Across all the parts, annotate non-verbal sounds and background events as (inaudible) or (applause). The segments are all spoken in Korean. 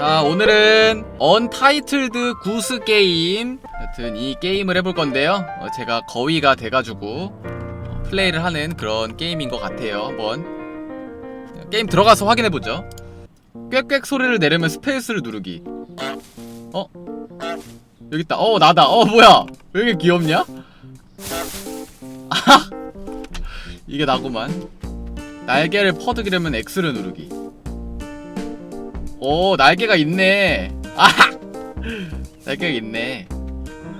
자 오늘은 언타이틀드 구스 게임. 여튼 이 게임을 해볼 건데요. 어, 제가 거위가 돼가지고 어, 플레이를 하는 그런 게임인 것 같아요. 한번. 게임 들어가서 확인해보죠. 꽥꽥 소리를 내려면 스페이스를 누르기. 어? 여기 있다. 어 나다. 어 뭐야? 왜 이렇게 귀엽냐? 아 (laughs) 이게 나구만. 날개를 퍼득이려면 X를 누르기 오 날개가 있네. 아 (laughs) 날개가 있네.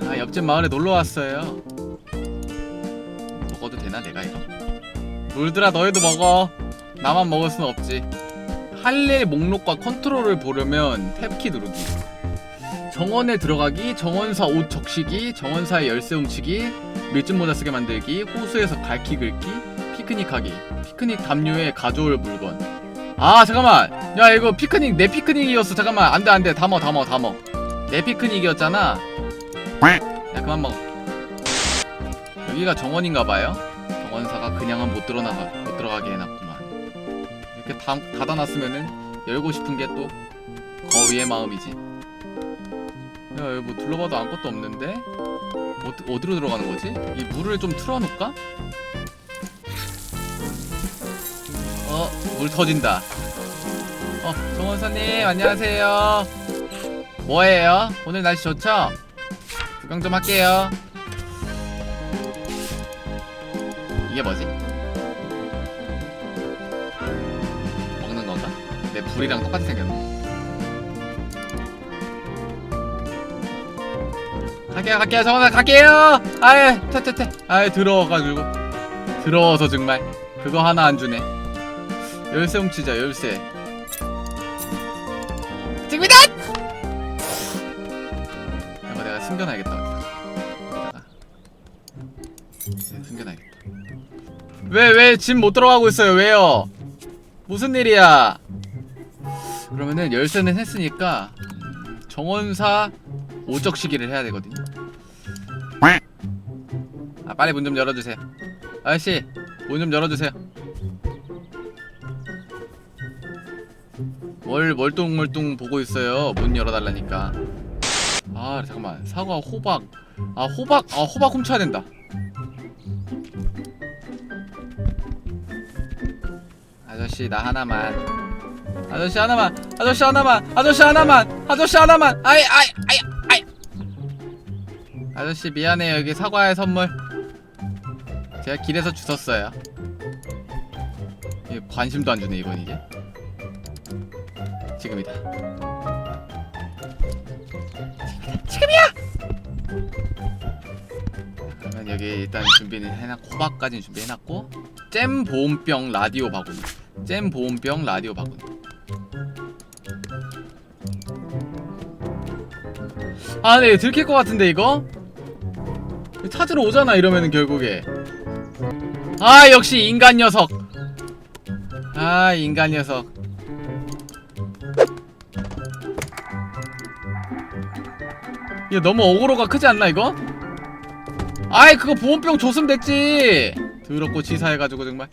아 옆집 마을에 놀러 왔어요. 먹어도 되나 내가 이거? 물들아 너희도 먹어. 나만 먹을 순 없지. 할일 목록과 컨트롤을 보려면 탭키 누르기. 정원에 들어가기 정원사 옷 적시기 정원사의 열쇠 훔치기 밀짚 모자 쓰게 만들기 호수에서 갈퀴 긁기 피크닉 하기. 피크닉 담요에 가져올 물건. 아 잠깐만 야 이거 피크닉 내 피크닉이었어. 잠깐만. 안돼 안돼. 먹어 다 먹어 내 피크닉이었잖아. 야 그만 먹어. 여기가 정원인가봐요. 정원사가 그냥은 못 들어나가 못 들어가게 해놨구만. 이렇게 다, 닫아놨으면은 열고 싶은 게 또 거위의 마음이지. 야 여기 뭐 둘러봐도 아무것도 없는데? 어, 어디로 들어가는 거지? 이 물을 좀 틀어놓을까? 어, 물 터진다. 어, 정원사님, 안녕하세요. 뭐예요? 오늘 날씨 좋죠? 구경 좀 할게요. 이게 뭐지? 먹는 건가? 내 불이랑 똑같이 생겼네. 갈게요, 갈게요, 정원사 갈게요! 아예, 퇴퇴퇴. 아예, 들어와가지고. 들어워서 정말. 그거 하나 안 주네. 열쇠 훔치자 열쇠 숨겨놔야겠다. 어디다가. 네, 숨겨놔야겠다. 왜 왜 집 못 들어가고 있어요? 왜요? 무슨 일이야? 그러면은 열쇠는 했으니까 정원사 오적 시기를 해야 되거든요. 아 빨리 문 좀 열어주세요. 아저씨 문 좀 열어주세요. 뭘 멀뚱멀뚱 보고 있어요. 문 열어달라니까. 아 잠깐만 사과 호박 아 호박 아 호박 훔쳐야 된다. 아저씨 나 하나만. 아저씨 하나만. 아저씨 하나만. 아저씨 하나만. 아저씨 하나만. 아이 아이 아이 아이. 아저씨 미안해요. 여기 사과의 선물. 제가 길에서 주웠어요. 관심도 안 주네 이건 이게. 지금이다. 지금이야. 그러면 여기 일단 준비는 해놨고 호박까지는 준비해놨고 잼 보온병 라디오 바구니. 잼 보온병 라디오 바구니. 아, 네 들킬 것 같은데 이거 찾으러 오잖아 이러면은 결국에. 아 역시 인간 녀석. 아 인간 녀석. 이거 너무 어그로가 크지 않나 이거? 아이 그거 보온병 줬으면 됐지. 더럽고 치사해가지고 정말.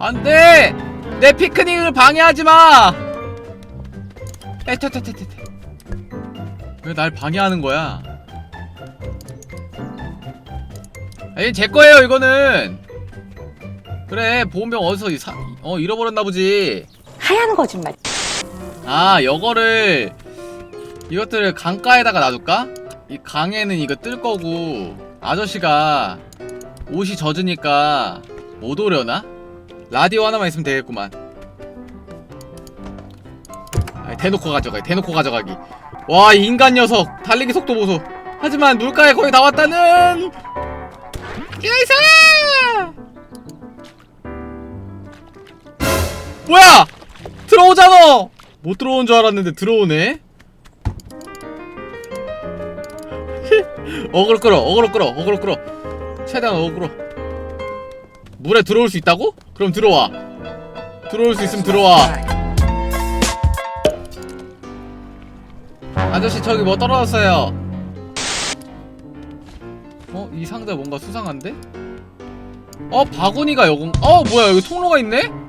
안돼! 내 피크닉을 방해하지마! 에테테테테 왜날 방해하는 거야? 에이 제 거예요 이거는 그래 보온병 어디서 이 사, 어 잃어버렸나 보지 하얀 거짓말. 아 이거를 이것들을 강가에다가 놔둘까? 이 강에는 이거 뜰 거고 아저씨가 옷이 젖으니까 못 오려나? 라디오 하나만 있으면 되겠구만 아이, 대놓고 가져가기 대놓고 가져가기 와 이 인간 녀석 달리기 속도 보소 하지만 물가에 거의 다 왔다는 여기서 뭐야 들어오잖아 못 들어온 줄 알았는데 들어오네 (laughs) 어그로 끌어 어그로 끌어 어그로 끌어 최대한 어그로 물에 들어올 수 있다고? 그럼 들어와 들어올 수 있으면 들어와 아저씨 저기 뭐 떨어졌어요 어? 이 상자 뭔가 수상한데? 어 바구니가 여건 어 뭐야 여기 통로가 있네?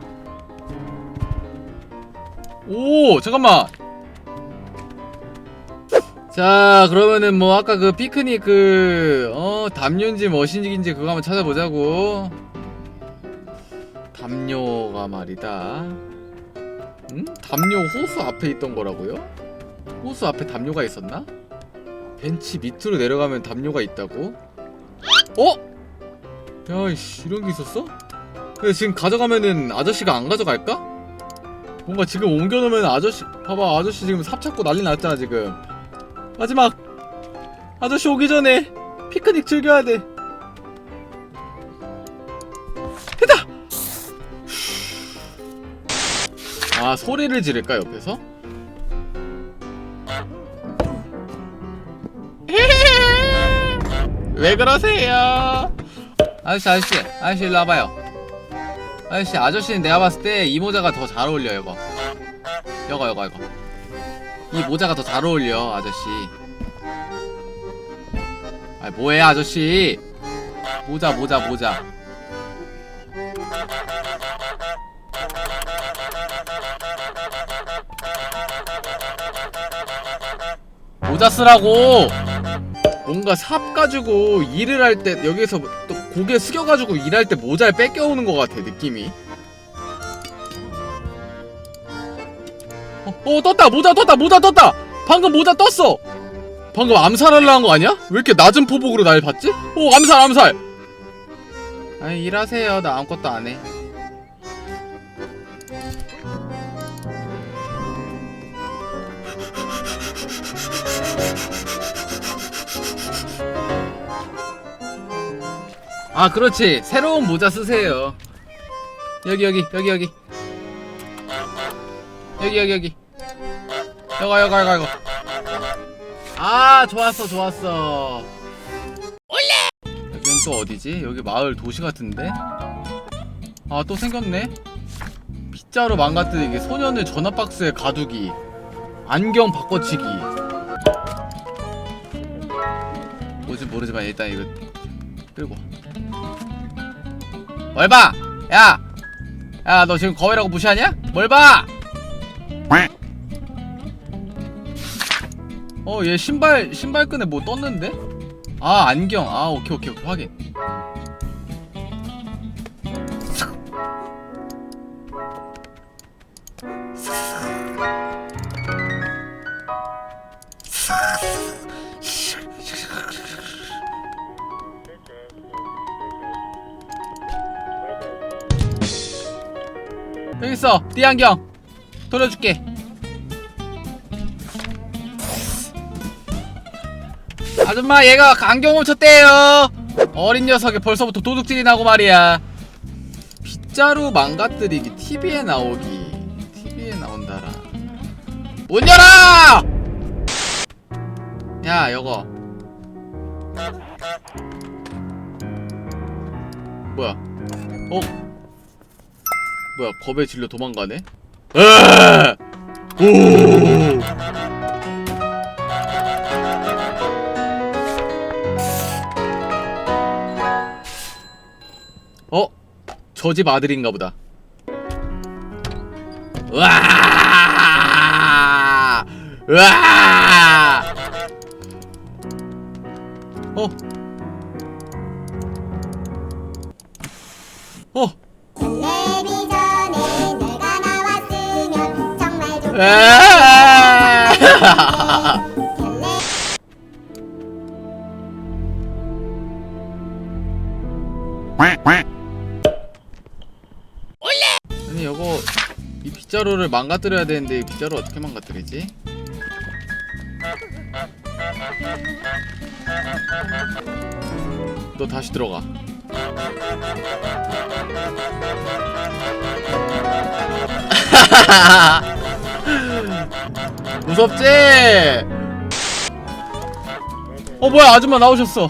오 잠깐만 자 그러면은 뭐 아까 그 피크닉 그 어 담요인지 머신인지 그거 한번 찾아보자고 담요가 말이다 응? 담요 호수 앞에 있던 거라고요? 호수 앞에 담요가 있었나? 벤치 밑으로 내려가면 담요가 있다고? 어? 야이씨 이런 게 있었어? 근데 지금 가져가면은 아저씨가 안 가져갈까? 뭔가 지금 옮겨놓으면 아저씨 봐봐 아저씨 지금 삽 찾고 난리 났잖아 지금 마지막 아저씨 오기 전에 피크닉 즐겨야 돼 됐다 아 소리를 지를까 옆에서? (laughs) 왜 그러세요? 아저씨 아저씨 아저씨 일로 와봐요 아저씨 아저씨는 내가 봤을 때 이 모자가 더 잘 어울려 이거. 이거 이거 이거. 이 모자가 더 잘 어울려 아저씨. 아 뭐해 아저씨? 모자 모자 모자. 모자 쓰라고! 뭔가 삽 가지고 일을 할 때 여기서 또 고개 숙여가지고 일할 때 모자를 뺏겨오는 것 같아 느낌이. 어, 어 떴다! 모자 떴다! 모자 떴다! 방금 모자 떴어! 방금 암살하려 한 거 아니야? 왜 이렇게 낮은 포복으로 날 봤지? 오 암살 암살! 아니 일하세요. 나 아무것도 안해 아 그렇지. 새로운 모자 쓰세요. 여기 여기 여기 여기. 여기 여기 여기. 여거 여거 여거 여거. 아 좋았어 좋았어. 올레! 여기는 또 어디지? 여기 마을 도시 같은데? 아 또 생겼네? 빗자루 망가뜨리기 소년의 전화박스에 가두기 안경 바꿔치기. 뭐지 모르지만 일단 이거 끌고 뭘 봐! 야! 야, 너 지금 거위라고 무시하냐? 뭘 봐! 어, 얘 신발, 신발끈에 뭐 떴는데? 아, 안경. 아, 오케이, 오케이, 오케이. 확인. 여기 있어. 네 안경. 돌려줄게. 아줌마 얘가 안경 훔쳤대요. 어린 녀석이 벌써부터 도둑질이 나고 말이야. 빗자루 망가뜨리기 TV에 나오기. TV에 나온다라. 문 열어! 야, 여거. 뭐야? 어? 뭐야 겁에 질려 도망가네? 에! 오! 어? 저 집 아들인가 보다. 으아! 으아! 어? 어? 아니 이거 이 빗자루를 망가뜨려야 되는데 이 빗자루 어떻게 망가뜨리지? 너 다시 들어가. (laughs) (laughs) 무섭지? 어 뭐야 아줌마 나오셨어.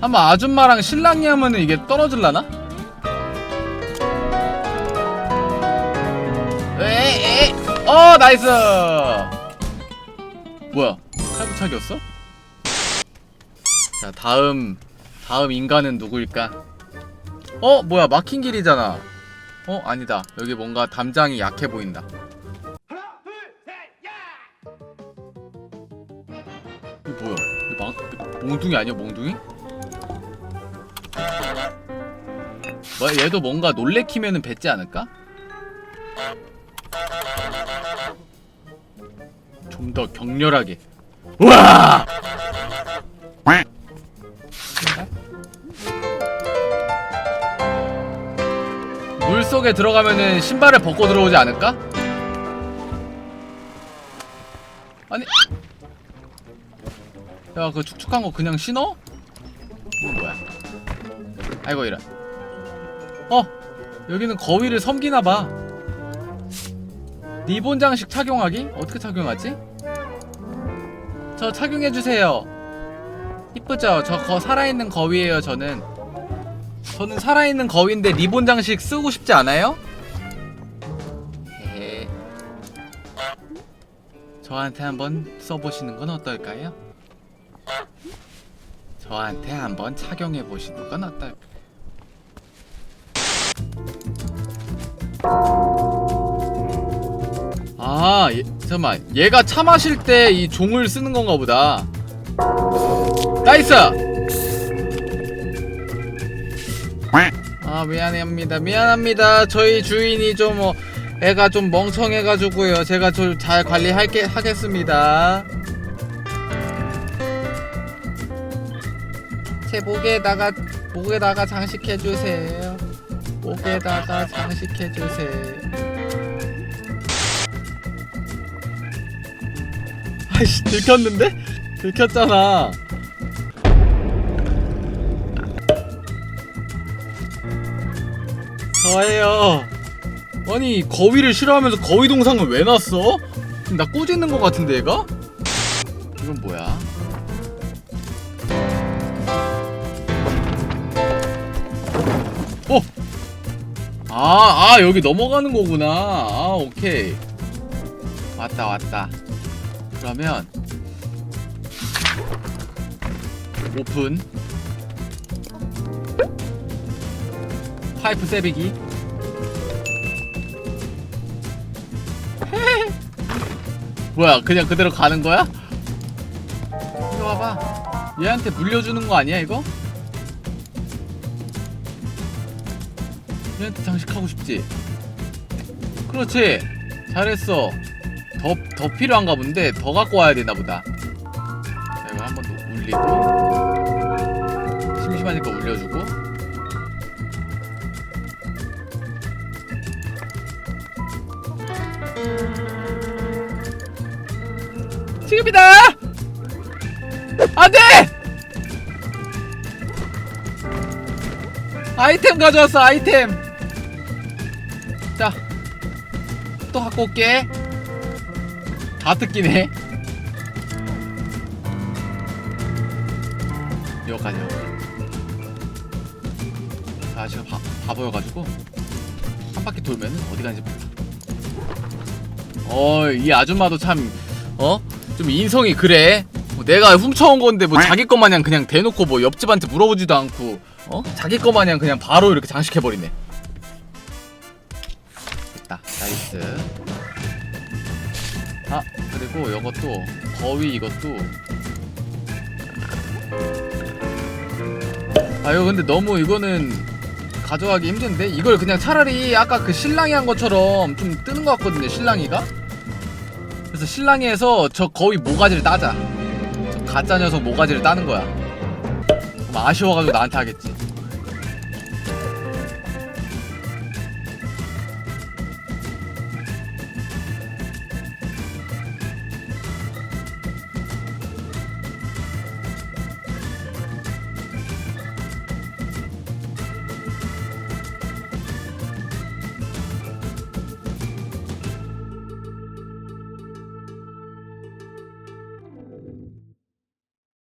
한번 아줌마랑 신랑이 하면은 이게 떨어질라나? 어 나이스 뭐야 탈부착이었어? 자 다음 다음 인간은 누구일까? 어 뭐야 막힌 길이잖아. 어 아니다 여기 뭔가 담장이 약해 보인다. 이거 뭐야? 이거 막, 이거 몽둥이 아니야 몽둥이? 뭐 얘도 뭔가 놀래키면은 뱉지 않을까? 좀 더 격렬하게. 우와! 속에 들어가면은 신발을 벗고 들어오지 않을까? 아니 야 그 축축한 거 그냥 신어? 이건 뭐야? 아이고 이런 어 여기는 거위를 섬기나봐 리본 장식 착용하기? 어떻게 착용하지? 저 착용해주세요 이쁘죠? 저 거 살아있는 거위예요 저는 저는 살아있는 거위인데 리본 장식 쓰고 싶지 않아요? 헤헤. 저한테 한번 써보시는 건 어떨까요? 저한테 한번 착용해 보시는 건 어떨까요? 아, 얘, 잠깐만. 얘가 차 마실 때 이 종을 쓰는 건가 보다. 나이스! 아, 미안합니다. 미안합니다. 저희 주인이 좀, 어, 애가 좀 멍청해가지고요. 제가 좀 잘 관리할게, 하겠습니다. 제 목에다가, 목에다가 장식해주세요. 목에다가 장식해주세요. 아이씨 들켰는데? 들켰잖아 저예요 아니 거위를 싫어하면서 거위 동상을 왜 놨어? 나 꼬집는 것 같은데 얘가? 이건 뭐야? 어! 아, 아 여기 넘어가는 거구나 아 오케이 왔다 왔다 그러면 오픈 파이프 세비기. (laughs) 뭐야 그냥 그대로 가는 거야? 이리 와봐. 얘한테 물려주는 거 아니야 이거? 얘한테 장식하고 싶지? 그렇지. 잘했어. 더, 더 필요한가 본데 더 갖고 와야 되나 보다. 자, 이거 한 번 더 울리고. 심심하니까 울려주고 지금이다 안 돼 아이템 가져왔어 아이템 자 또 갖고 올게 다 뜯기네. 여기까지 여기까지. 아 지금 바, 바보여가지고 한 바퀴 돌면 어디 가는지 몰라. 어 이 아줌마도 참 어? 좀 인성이 그래. 뭐 내가 훔쳐온 건데 뭐 자기 것 마냥 그냥 대놓고 뭐 옆집한테 물어보지도 않고 어? 자기 것 마냥 그냥 바로 이렇게 장식해버리네. 됐다. 나이스. 아 그리고 이것도 거위 이것도 아 이거 근데 너무 이거는 가져가기 힘든데 이걸 그냥 차라리 아까 그 신랑이 한 것처럼 좀 뜨는 것 같거든요 신랑이가 그래서 신랑이에서 저 거위 모가지를 따자. 저 가짜 녀석 모가지를 따는 거야. 아쉬워가지고 나한테 하겠지